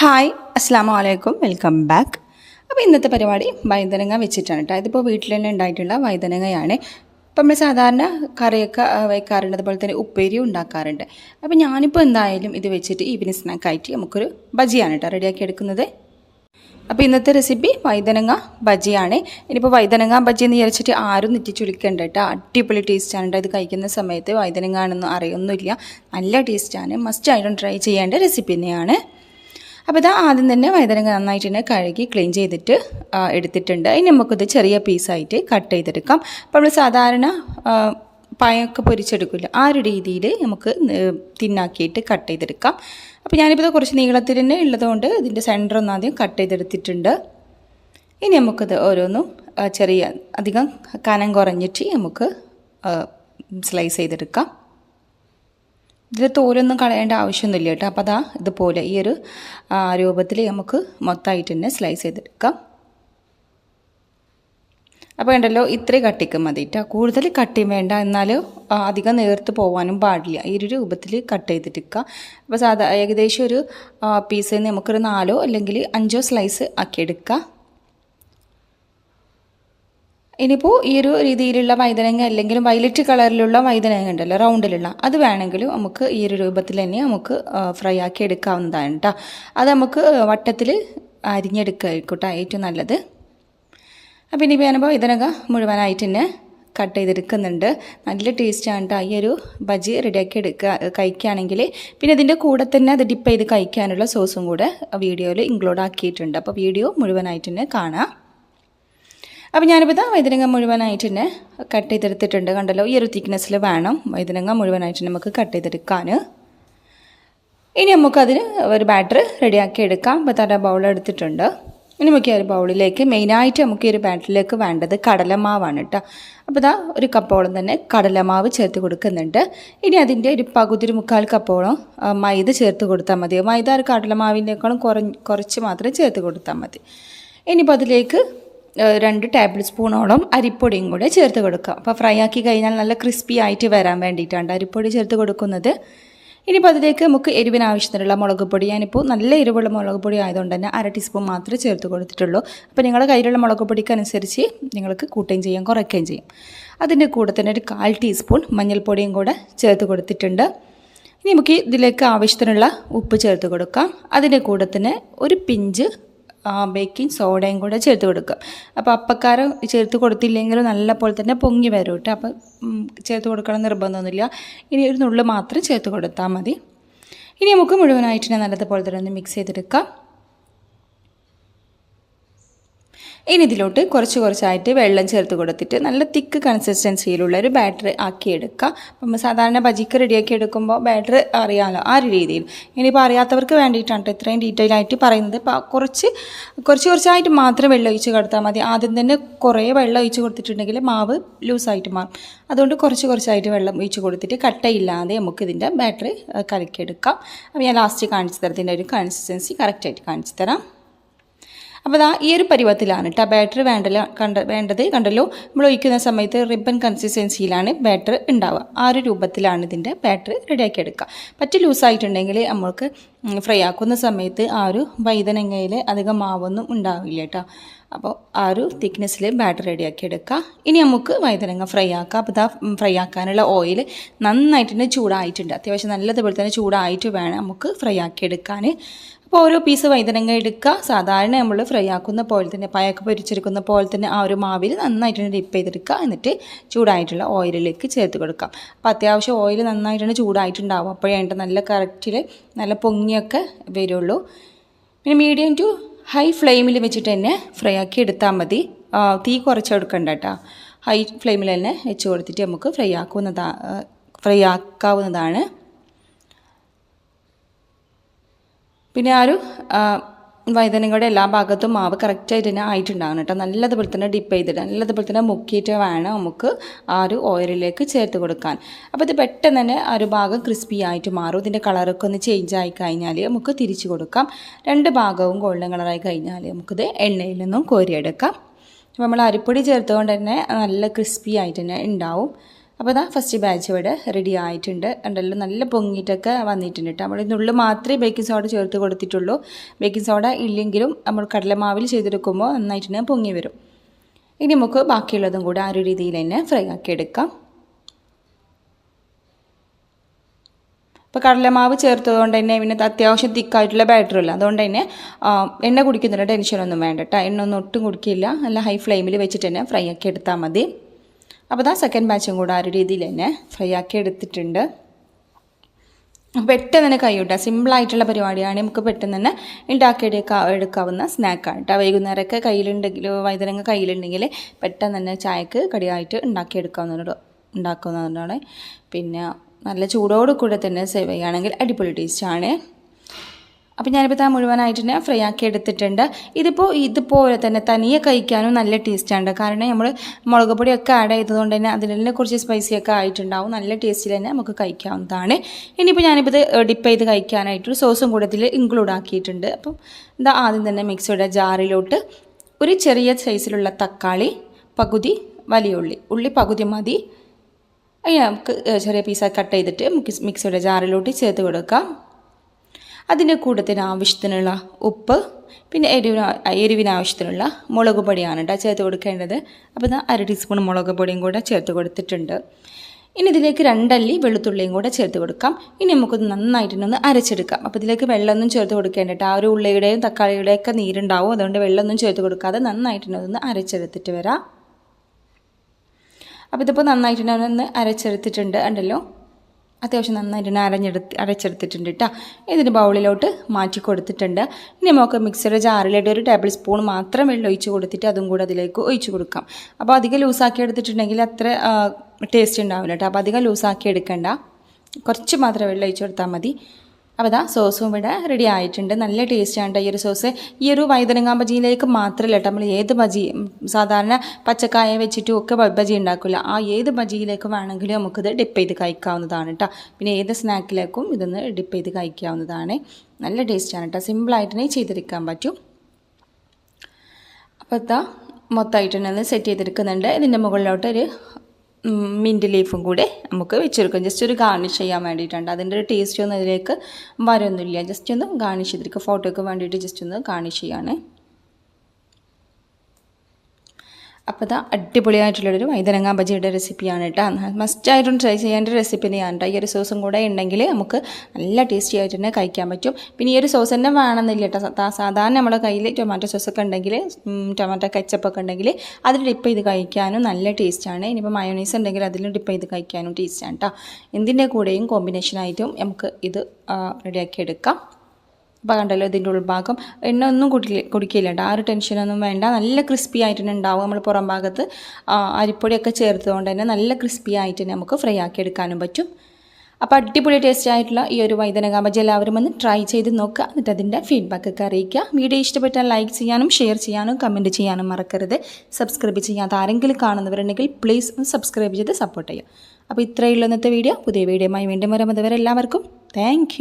Hi അസ്സാം വലൈക്കും welcome back. അപ്പോൾ ഇന്നത്തെ പരിപാടി വൈതനങ്ങ വെച്ചിട്ടാണ് കേട്ടോ. ഇതിപ്പോൾ വീട്ടിൽ തന്നെ ഉണ്ടായിട്ടുള്ള വൈതനങ്ങയാണ്. ഇപ്പം നമ്മൾ സാധാരണ കറിയൊക്കെ വയ്ക്കാറുണ്ട്. അതുപോലെ തന്നെ ഉപ്പേരി ഉണ്ടാക്കാറുണ്ട്. അപ്പോൾ ഞാനിപ്പോൾ എന്തായാലും ഇത് വെച്ചിട്ട് ഈവനിങ് സ്നാക്കായിട്ട് നമുക്കൊരു ബജിയാണ് കേട്ടോ റെഡിയാക്കി എടുക്കുന്നത്. അപ്പോൾ ഇന്നത്തെ റെസിപ്പി വൈതനങ്ങ ബജിയാണ്. ഇനിയിപ്പോൾ വൈതനങ്ങ ബജി എന്ന് വിചാരിച്ചിട്ട് ആരും നെറ്റിച്ചുളിക്കണ്ട കേട്ടോ. അടിപൊളി ടേസ്റ്റാണ് കേട്ടോ. ഇത് കഴിക്കുന്ന സമയത്ത് വൈതനങ്ങ ആണെന്ന് അറിയൊന്നുമില്ല. നല്ല ടേസ്റ്റാണ് മസ്റ്റ് ആയിട്ടും ട്രൈ ചെയ്യേണ്ട റെസിപ്പി തന്നെയാണ്. അപ്പോൾ ഇതാ ആദ്യം തന്നെ വൈതരങ്ങ നന്നായിട്ട് തന്നെ കഴുകി ക്ലീൻ ചെയ്തിട്ട് എടുത്തിട്ടുണ്ട്. ഇനി നമുക്കിത് ചെറിയ പീസായിട്ട് കട്ട് ചെയ്തെടുക്കാം. അപ്പോൾ നമ്മൾ സാധാരണ പായൊക്കെ പൊരിച്ചെടുക്കില്ല ആ ഒരു രീതിയിൽ നമുക്ക് തിന്നാക്കിയിട്ട് കട്ട് ചെയ്തെടുക്കാം. അപ്പോൾ ഞാനിപ്പോൾ ഇത് കുറച്ച് നീളത്തിൽ തന്നെ ഉള്ളതുകൊണ്ട് ഇതിന്റെ സെന്റർ ഒന്ന് ആദ്യം കട്ട് ചെയ്തെടുത്തിട്ടുണ്ട്. ഇനി നമുക്കിത് ഓരോന്നും ചെറിയ അധികം കനം കുറഞ്ഞിട്ട് നമുക്ക് സ്ലൈസ് ചെയ്തെടുക്കാം. ഇതിൽ തോലൊന്നും കളയേണ്ട ആവശ്യമൊന്നുമില്ല കേട്ടോ. അപ്പോൾ അതാ ഇതുപോലെ ഈ ഒരു രൂപത്തിൽ നമുക്ക് മൊത്തമായിട്ട് തന്നെ സ്ലൈസ് ചെയ്തെടുക്കാം. അപ്പോൾ ഉണ്ടല്ലോ ഇത്രയും കട്ടിക്ക് മതി കൂടുതൽ കട്ടിയും വേണ്ട. എന്നാൽ അധികം നേർത്ത് പോകാനും പാടില്ല. ഈ ഒരു രൂപത്തിൽ കട്ട് ചെയ്തിട്ടിരിക്കുക അപ്പോൾ സാധാ ഏകദേശം ഒരു പീസിൽ നിന്ന് നമുക്കൊരു നാലോ അല്ലെങ്കിൽ അഞ്ചോ സ്ലൈസ് ആക്കിയെടുക്കുക. ഇനിയിപ്പോൾ ഈ ഒരു രീതിയിലുള്ള വൈതനങ്ങ അല്ലെങ്കിൽ വയലറ്റ് കളറിലുള്ള വൈതനങ്ങ ഉണ്ടല്ലോ റൗണ്ടിലുള്ള അത് വേണമെങ്കിൽ നമുക്ക് ഈ ഒരു രൂപത്തിൽ തന്നെ നമുക്ക് ഫ്രൈ ആക്കി എടുക്കാവുന്നതാണ് കേട്ടോ അത് നമുക്ക് വട്ടത്തിൽ അരിഞ്ഞെടുക്കായിക്കോട്ടെ ഏറ്റവും നല്ലത്. അപ്പം ഇനി ഞാനിപ്പോൾ ഇതിനക മുഴുവനായിട്ട് തന്നെ കട്ട് ചെയ്തെടുക്കുന്നുണ്ട്. നല്ല ടേസ്റ്റാണ് കേട്ടോ ഈ ഒരു ബജി റെഡിയാക്കി എടുക്കുക കഴിക്കുകയാണെങ്കിൽ പിന്നെ ഇതിന്റെ കൂടെ തന്നെ അത് ഡിപ്പ് ചെയ്ത് കഴിക്കാനുള്ള സോസും കൂടെ വീഡിയോയിൽ ഇൻക്ലൂഡ് ആക്കിയിട്ടുണ്ട്. അപ്പോൾ വീഡിയോ മുഴുവനായിട്ട് തന്നെ കാണാം. അപ്പോൾ ഞാനിപ്പോൾ ഇതാ വൈദ്യനങ്ങ മുഴുവനായിട്ട് തന്നെ കട്ട് ചെയ്തെടുത്തിട്ടുണ്ട്. കണ്ടല്ലോ? ഈ ഒരു തിക്നെസ്സിൽ വേണം വൈദ്യനങ്ങ മുഴുവനായിട്ട് നമുക്ക് കട്ട് ചെയ്തെടുക്കാൻ ഇനി നമുക്കതിന് ഒരു ബാറ്റർ റെഡിയാക്കി എടുക്കാം. അപ്പോൾ തന്നെ ബൗൾ എടുത്തിട്ടുണ്ട്. ഇനി നമുക്ക് ഈ ഒരു ബൗളിലേക്ക് മെയിനായിട്ട് നമുക്ക് ഈ ഒരു ബാറ്ററിലേക്ക് വേണ്ടത് കടലമാവാണ് കേട്ടോ അപ്പോൾ ഇതാ ഒരു കപ്പോളം തന്നെ കടലമാവ് ചേർത്ത് കൊടുക്കുന്നുണ്ട്. ഇനി അതിന്റെ ഒരു പകുതി ഒരു മുക്കാൽ കപ്പോളം മൈദ ചേർത്ത് കൊടുത്താൽ മതി. മൈദ ഒരു കടലമാവിന്റെക്കാളും കുറഞ്ഞ് കുറച്ച് മാത്രം ചേർത്ത് കൊടുത്താൽ മതി. ഇനിയിപ്പോൾ അതിലേക്ക് രണ്ട് ടേബിൾ സ്പൂണോളം അരിപ്പൊടിയും കൂടെ ചേർത്ത് കൊടുക്കുക. അപ്പോൾ ഫ്രൈ ആക്കി കഴിഞ്ഞാൽ നല്ല ക്രിസ്പി ആയിട്ട് വരാൻ വേണ്ടിയിട്ടാണ് അരിപ്പൊടി ചേർത്ത് കൊടുക്കുന്നത്. ഇനിയിപ്പോൾ അതിലേക്ക് നമുക്ക് എരിവിന് ആവശ്യത്തിനുള്ള മുളക് പൊടി. ഞാനിപ്പോൾ നല്ല എരിവുള്ള മുളക് പൊടി ആയതുകൊണ്ട് തന്നെ അര ടീസ്പൂൺ മാത്രമേ ചേർത്ത് കൊടുത്തിട്ടുള്ളൂ. അപ്പോൾ നിങ്ങളുടെ കയ്യിലുള്ള മുളക് പൊടിക്കനുസരിച്ച് നിങ്ങൾക്ക് കൂട്ടുകയും ചെയ്യാം കുറയ്ക്കുകയും ചെയ്യും. അതിന്റെ കൂടെ തന്നെ ഒരു കാൽ ടീസ്പൂൺ മഞ്ഞൾപ്പൊടിയും കൂടെ ചേർത്ത് കൊടുത്തിട്ടുണ്ട്. ഇനി നമുക്ക് ഇതിലേക്ക് ആവശ്യത്തിനുള്ള ഉപ്പ് ചേർത്ത് കൊടുക്കാം. അതിന്റെ കൂടെ തന്നെ ഒരു പിഞ്ച് ബേക്കിംഗ് സോഡയും കൂടെ ചേർത്ത് കൊടുക്കുക. അപ്പോൾ അപ്പക്കാരം ചേർത്ത് കൊടുത്തില്ലെങ്കിലും നല്ല പോലെ തന്നെ പൊങ്ങി വരും കേട്ടോ അപ്പോൾ ഉം, ചേർത്ത് കൊടുക്കണം നിർബന്ധമൊന്നുമില്ല. ഇനി ഒരു നുള്ളു മാത്രം ചേർത്ത് കൊടുത്താൽ മതി. ഇനി നമുക്ക് മുഴുവനായിട്ട് നല്ലതുപോലെ തന്നെ ഒന്ന് മിക്സ് ചെയ്തെടുക്കാം. ഇനി ഇതിലോട്ട് കുറച്ച് കുറച്ചായിട്ട് വെള്ളം ചേർത്ത് കൊടുത്തിട്ട് നല്ല തിക്ക് കൺസിസ്റ്റൻസിയിലുള്ള ഒരു ബാറ്റർ ആക്കിയെടുക്കുക. അപ്പം സാധാരണ ബജിക്ക് റെഡിയാക്കി എടുക്കുമ്പോൾ ബാറ്റർ അറിയാമല്ലോ ആ ഒരു രീതിയിൽ. ഇനിയിപ്പോൾ അറിയാത്തവർക്ക് വേണ്ടിയിട്ടാണ് ഇത്രയും ഡീറ്റെയിൽ ആയിട്ട് പറയുന്നത്. അപ്പോൾ കുറച്ച് കുറച്ച് കുറച്ചായിട്ട് മാത്രം വെള്ളം ഒഴിച്ച് കൊടുത്താൽ മതി. ആദ്യം തന്നെ കുറേ വെള്ളം ഒഴിച്ച് കൊടുത്തിട്ടുണ്ടെങ്കിൽ മാവ് ലൂസായിട്ട് മാറും. അതുകൊണ്ട് കുറച്ച് കുറച്ചായിട്ട് വെള്ളം ഒഴിച്ച് കൊടുത്തിട്ട് കട്ടയില്ലാതെ നമുക്ക് ഇതിന്റെ ബാറ്റർ കലക്കിയെടുക്കാം. അപ്പോൾ ഞാൻ ലാസ്റ്റ് കാണിച്ചു തരത്തിന്റെ ഒരു കൺസിസ്റ്റൻസി കറക്റ്റായിട്ട് കാണിച്ചു തരാം. അപ്പോൾ ദാ ഈ ഒരു പരുവത്തിലാണ് കേട്ടോ ബാറ്ററി വേണ്ടല്ലോ കണ്ട വേണ്ടത് കണ്ടല്ലോ? നമ്മൾ ഒഴിക്കുന്ന സമയത്ത് റിബൺ കൺസിസ്റ്റൻസിയിലാണ് ബാറ്റർ ഉണ്ടാവുക. ആ ഒരു രൂപത്തിലാണ് ഇതിന്റെ ബാറ്റർ റെഡിയാക്കി എടുക്കുക പറ്റി ലൂസായിട്ടുണ്ടെങ്കിൽ നമ്മൾക്ക് ഫ്രൈ ആക്കുന്ന സമയത്ത് ആ ഒരു വൈതനങ്ങയിൽ അധികം മാവൊന്നും ഉണ്ടാവില്ല കേട്ടോ അപ്പോൾ ആ ഒരു തിക്നെസ്സിൽ ബാറ്റർ റെഡിയാക്കി എടുക്കുക ഇനി നമുക്ക് വൈതനങ്ങ ഫ്രൈ ആക്കാം. അപ്പോൾ ഇതാ ഫ്രൈ ആക്കാനുള്ള ഓയിൽ നന്നായിട്ട് തന്നെ ചൂടായിട്ടുണ്ട്. അത്യാവശ്യം നല്ലതുപോലെ തന്നെ ചൂടായിട്ട് വേണം നമുക്ക് ഫ്രൈ ആക്കി എടുക്കാൻ അപ്പോൾ ഓരോ പീസ് വൈതനങ്ങ എടുക്കുക സാധാരണ നമ്മൾ ഫ്രൈ ആക്കുന്ന പോലെ തന്നെ പയൊക്കെ പൊരിച്ചെടുക്കുന്ന പോലെ തന്നെ ആ ഒരു മാവിൽ നന്നായിട്ട് ഡിപ്പ് ചെയ്തെടുക്കുക എന്നിട്ട് ചൂടായിട്ടുള്ള ഓയിലിലേക്ക് ചേർത്ത് കൊടുക്കാം. അപ്പോൾ അത്യാവശ്യം ഓയിൽ നന്നായിട്ടാണ് ചൂടായിട്ടുണ്ടാവും. അപ്പോഴേ നല്ല കറക്റ്റിൽ നല്ല പൊങ്ങിയൊക്കെ വരുള്ളൂ. പിന്നെ മീഡിയം ടു ഹൈ ഫ്ലെയിമിൽ വെച്ചിട്ട് തന്നെ ഫ്രൈ ആക്കി എടുത്താൽ മതി. തീ കുറച്ചെടുക്കണ്ട കേട്ടോ ഹൈ ഫ്ലെയിമിൽ തന്നെ വെച്ച് കൊടുത്തിട്ട് നമുക്ക് ഫ്രൈ ആക്കുന്നതാ ഫ്രൈ ആക്കാവുന്നതാണ്. പിന്നെ ആ ഒരു ആ, വഴുതനങ്ങയുടെ എല്ലാ ഭാഗത്തും മാവ് കറക്റ്റായിട്ട് തന്നെ ആയിട്ടുണ്ടാകണം കേട്ടോ. നല്ലതുപോലെ തന്നെ ഡിപ്പ് ചെയ്തിട്ട് നല്ലതുപോലെ തന്നെ മുക്കിയിട്ട് വേണം നമുക്ക് ആ ഒരു ഓയിലിലേക്ക് ചേർത്ത് കൊടുക്കാൻ. അപ്പോൾ ഇത് പെട്ടെന്ന് തന്നെ ആ ഒരു ഭാഗം ക്രിസ്പി ആയിട്ട് മാറും. ഇതിന്റെ കളറൊക്കെ ഒന്ന് ചേഞ്ച് ആയി കഴിഞ്ഞാൽ നമുക്ക് തിരിച്ചു കൊടുക്കാം. രണ്ട് ഭാഗവും ഗോൾഡൻ കളറായി കഴിഞ്ഞാൽ നമുക്കിത് എണ്ണയിൽ നിന്നും കോരിയെടുക്കാം. നമ്മൾ അരിപ്പൊടി ചേർത്തുകൊണ്ട് തന്നെ നല്ല ക്രിസ്പി ആയിട്ട് തന്നെ ഉണ്ടാവും. അപ്പോൾ ഇതാ ഫസ്റ്റ് ബാച്ച് ഇവിടെ റെഡി ആയിട്ടുണ്ട്. ഉണ്ടല്ലോ നല്ല പൊങ്ങിയിട്ടൊക്കെ വന്നിട്ടുണ്ട് കേട്ടോ നമ്മൾ ഇതിനുള്ളിൽ മാത്രമേ ബേക്കിംഗ് സോഡ ചേർത്ത് കൊടുത്തിട്ടുള്ളൂ. ബേക്കിംഗ് സോഡ ഇല്ലെങ്കിലും നമ്മൾ കടലമാവിൽ ചെയ്തെടുക്കുമ്പോൾ നന്നായിട്ട് പൊങ്ങി വരും. ഇനി നമുക്ക് ബാക്കിയുള്ളതും കൂടെ ആ ഒരു രീതിയിൽ തന്നെ ഫ്രൈ ആക്കി എടുക്കാം. ഇപ്പോൾ കടലമാവ് ചേർത്തതുകൊണ്ട് തന്നെ പിന്നെ അത്യാവശ്യം തിക്കായിട്ടുള്ള ബാറ്ററി ഇല്ല അതുകൊണ്ട് തന്നെ എണ്ണ കുടിക്കുന്നില്ല ടെൻഷനൊന്നും വേണ്ട കേട്ടോ എണ്ണ ഒന്നും ഒട്ടും കുടിക്കില്ല. നല്ല ഹൈ ഫ്ലെയിമിൽ വെച്ചിട്ട് തന്നെ ഫ്രൈ ആക്കി എടുത്താൽ മതി. അപ്പോൾ ഇതാ സെക്കൻഡ് ബാച്ചും കൂടെ ആ ഒരു രീതിയിൽ തന്നെ ഫ്രൈ ആക്കി എടുത്തിട്ടുണ്ട്. പെട്ടെന്ന് തന്നെ കഴിയൂട്ട സിമ്പിളായിട്ടുള്ള പരിപാടിയാണ്. നമുക്ക് പെട്ടെന്ന് തന്നെ ഉണ്ടാക്കിയെടുക്കാ എടുക്കാവുന്ന സ്നാക്കാണ് കേട്ടോ വൈകുന്നേരമൊക്കെ കയ്യിലുണ്ടെങ്കിൽ വൈകുന്നേരം കയ്യിലുണ്ടെങ്കിൽ പെട്ടെന്ന് തന്നെ ചായക്ക് കടിയായിട്ട് ഉണ്ടാക്കിയെടുക്കാവുന്നതാണ് ഉണ്ടാക്കുന്നതാണ് പിന്നെ നല്ല ചൂടോട് കൂടെ തന്നെ സേവ് ചെയ്യുകയാണെങ്കിൽ അടിപൊളി ടേസ്റ്റാണ് അപ്പോൾ ഞാനിപ്പോൾ താ മുഴുവനായിട്ട് തന്നെ ഫ്രൈ ആക്കി എടുത്തിട്ടുണ്ട്. ഇതിപ്പോൾ ഇതുപോലെ തന്നെ തനിയെ കഴിക്കാനും നല്ല ടേസ്റ്റാണ് കാരണം നമ്മൾ മുളക് പൊടിയൊക്കെ ആഡ് ചെയ്തതുകൊണ്ട് തന്നെ അതിനെല്ലാം കുറച്ച് സ്പൈസിയൊക്കെ ആയിട്ടുണ്ടാവും. നല്ല ടേസ്റ്റിൽ തന്നെ നമുക്ക് കഴിക്കാവുന്നതാണ്. ഇനിയിപ്പോൾ ഞാനിപ്പോൾ ഇത് ഡിപ്പ് ചെയ്ത് കഴിക്കാനായിട്ട് സോസും കൂടെ ഇതിൽ ഇൻക്ലൂഡ് ആക്കിയിട്ടുണ്ട്. അപ്പം ഇതാ ആദ്യം തന്നെ മിക്സിയുടെ ജാറിലോട്ട് ഒരു ചെറിയ സൈസിലുള്ള തക്കാളി പകുതി വലിയ ഉള്ളി. ഉള്ളി പകുതി മതി. അതിന് നമുക്ക് ചെറിയ പീസായി കട്ട് ചെയ്തിട്ട് മിക്സിയുടെ ജാറിലോട്ട് ചേർത്ത് കൊടുക്കാം. അതിന്റെ കൂട്ടത്തിന് ആവശ്യത്തിനുള്ള ഉപ്പ് പിന്നെ എരിവിന് എരിവിന് ആവശ്യത്തിനുള്ള മുളക് പൊടിയാണ് കേട്ടോ ചേർത്ത് കൊടുക്കേണ്ടത്. അപ്പോൾ അര ടീസ്പൂൺ മുളക് പൊടിയും കൂടെ ചേർത്ത് കൊടുത്തിട്ടുണ്ട്. ഇനി ഇതിലേക്ക് രണ്ടല്ലി വെളുത്തുള്ളിയും കൂടെ ചേർത്ത് കൊടുക്കാം. ഇനി നമുക്കത് നന്നായിട്ടൊന്ന് അരച്ചെടുക്കാം. അപ്പോൾ ഇതിലേക്ക് വെള്ളമൊന്നും ചേർത്ത് കൊടുക്കേണ്ടിട്ട് ആ ഒരു ഉള്ളിയുടെയും തക്കാളിയുടെയും ഒക്കെ നീരുണ്ടാവും. അതുകൊണ്ട് വെള്ളമൊന്നും ചേർത്ത് കൊടുക്കാതെ നന്നായിട്ടൊന്ന് അരച്ചെടുത്തിട്ട് വരാം. അപ്പോൾ ഇതിപ്പോൾ നന്നായിട്ട് അരച്ചെടുത്തിട്ടുണ്ട്. ഉണ്ടല്ലോ അത്യാവശ്യം നന്നായിട്ട് അരഞ്ഞെടുത്ത് അരച്ചെടുത്തിട്ടുണ്ട് കേട്ടോ ഇതിന് ബൗളിലോട്ട് മാറ്റി കൊടുത്തിട്ടുണ്ട്. ഇനി നമുക്ക് മിക്സിയുടെ ജാറിലായിട്ട് ഒരു ടേബിൾ സ്പൂൺ മാത്രം വെള്ളം ഒഴിച്ച് കൊടുത്തിട്ട് അതും കൂടെ അതിലേക്ക് ഒഴിച്ച് കൊടുക്കാം. അപ്പോൾ അധികം ലൂസാക്കി എടുത്തിട്ടുണ്ടെങ്കിൽ അത്ര ടേസ്റ്റ് ഉണ്ടാവില്ല കേട്ടോ അപ്പോൾ അധികം ലൂസാക്കി എടുക്കണ്ട. കുറച്ച് മാത്രം വെള്ളം ഒഴിച്ച് കൊടുത്താൽ മതി. അപ്പോൾ അതാ സോസും ഇവിടെ റെഡി ആയിട്ടുണ്ട്. നല്ല ടേസ്റ്റാണ് ഈ ഒരു സോസ്. ഈ ഒരു വൈതനങ്ങാ ബജിയിലേക്ക് മാത്രമല്ല കേട്ടോ നമ്മൾ ഏത് ബജി സാധാരണ പച്ചക്കായ വെച്ചിട്ടും ഒക്കെ ബജി ഉണ്ടാക്കില്ല ആ ഏത് ബജിയിലേക്ക് വേണമെങ്കിലും നമുക്കിത് ഡിപ്പ് ചെയ്ത് കഴിക്കാവുന്നതാണ് കേട്ടോ പിന്നെ ഏത് സ്നാക്കിലേക്കും ഇതൊന്ന് ഡിപ്പ് ചെയ്ത് കഴിക്കാവുന്നതാണ്. നല്ല ടേസ്റ്റാണ് കേട്ടോ സിമ്പിളായിട്ട് തന്നെ ചെയ്തെടുക്കാൻ പറ്റും. അപ്പോൾ ഇതാ മൊത്തമായിട്ട് തന്നെ സെറ്റ് ചെയ്തെടുക്കുന്നുണ്ട്. ഇതിന്റെ മുകളിലോട്ട് ഒരു മിന്റ് ലീഫും കൂടെ നമുക്ക് വെച്ചെടുക്കാം. ജസ്റ്റ് ഒരു ഗാർണിഷ് ചെയ്യാൻ വേണ്ടിയിട്ടുണ്ട് അതിന്റെ ഒരു ടേസ്റ്റ് ഒന്നും അതിലേക്ക് വരൊന്നുമില്ല. ജസ്റ്റ് ഒന്ന് ഗാർണിഷ് ചെയ്തിരിക്കുക. ഫോട്ടോയ്ക്ക് വേണ്ടിയിട്ട് ജസ്റ്റ് ഒന്ന് ഗാർണിഷ് ചെയ്യാണ് അപ്പോൾ ഇതാ അടിപൊളിയായിട്ടുള്ളൊരു വൈതനങ്ങ ബജിയുടെ റെസിപ്പിയാണ് കേട്ടോ മസ്റ്റായിട്ടും ട്രൈ ചെയ്യേണ്ട റെസിപ്പി തന്നെയാണ് ഈ ഒരു സോസും കൂടെ ഉണ്ടെങ്കിൽ നമുക്ക് നല്ല ടേസ്റ്റി ആയിട്ട് തന്നെ കഴിക്കാൻ പറ്റും. പിന്നെ ഈ ഒരു സോസ് തന്നെ വേണമെന്നില്ല കേട്ടോ സാധാരണ നമ്മുടെ കയ്യിൽ ടൊമാറ്റോ സോസൊക്കെ ഉണ്ടെങ്കിൽ ടൊമാറ്റോ കച്ചപ്പൊക്കെ ഉണ്ടെങ്കിൽ അതിൽ ഡിപ്പ് ചെയ്ത് കഴിക്കാനും നല്ല ടേസ്റ്റാണ് ഇനിയിപ്പോൾ മയോണൈസ് ഉണ്ടെങ്കിൽ അതിൽ ഡിപ്പ് ചെയ്ത് കഴിക്കാനും ടേസ്റ്റാണ് കേട്ടോ എന്തിന്റെ കൂടെയും കോമ്പിനേഷനായിട്ടും നമുക്ക് ഇത് റെഡിയാക്കി എടുക്കാം. അപ്പോൾ കണ്ടല്ലോ ഇതിന്റെ ഉൾഭാഗം. എണ്ണ ഒന്നും കുടിക്കില്ല കുടിക്കില്ല കേട്ടോ ആ ഒരു ടെൻഷനൊന്നും വേണ്ട. നല്ല ക്രിസ്പി ആയിട്ട് തന്നെ ഉണ്ടാവും നമ്മൾ പുറം ഭാഗത്ത്. അരിപ്പൊടിയൊക്കെ ചേർത്തുകൊണ്ട് തന്നെ നല്ല ക്രിസ്പി ആയിട്ട് തന്നെ നമുക്ക് ഫ്രൈ ആക്കി എടുക്കാനും പറ്റും. അപ്പോൾ അടിപൊളി ടേസ്റ്റ് ആയിട്ടുള്ള ഈ ഒരു വൈദ്യനക ബജി എല്ലാവരും ഒന്ന് ട്രൈ ചെയ്ത് നോക്കുക. എന്നിട്ട് അതിന്റെ ഫീഡ്ബാക്കൊക്കെ അറിയിക്കുക. വീഡിയോ ഇഷ്ടപ്പെട്ടാൽ ലൈക്ക് ചെയ്യാനും ഷെയർ ചെയ്യാനും കമന്റ് ചെയ്യാനും മറക്കരുത്. സബ്സ്ക്രൈബ് ചെയ്യാത്ത ആരെങ്കിലും കാണുന്നവരുണ്ടെങ്കിൽ പ്ലീസ് ഒന്ന് സബ്സ്ക്രൈബ് ചെയ്ത് സപ്പോർട്ട് ചെയ്യുക. അപ്പോൾ ഇത്രയുള്ള ഇന്നത്തെ വീഡിയോ പുതിയ വീഡിയോയുമായി വീണ്ടും വരുമ്പോൾ എല്ലാവർക്കും താങ്ക്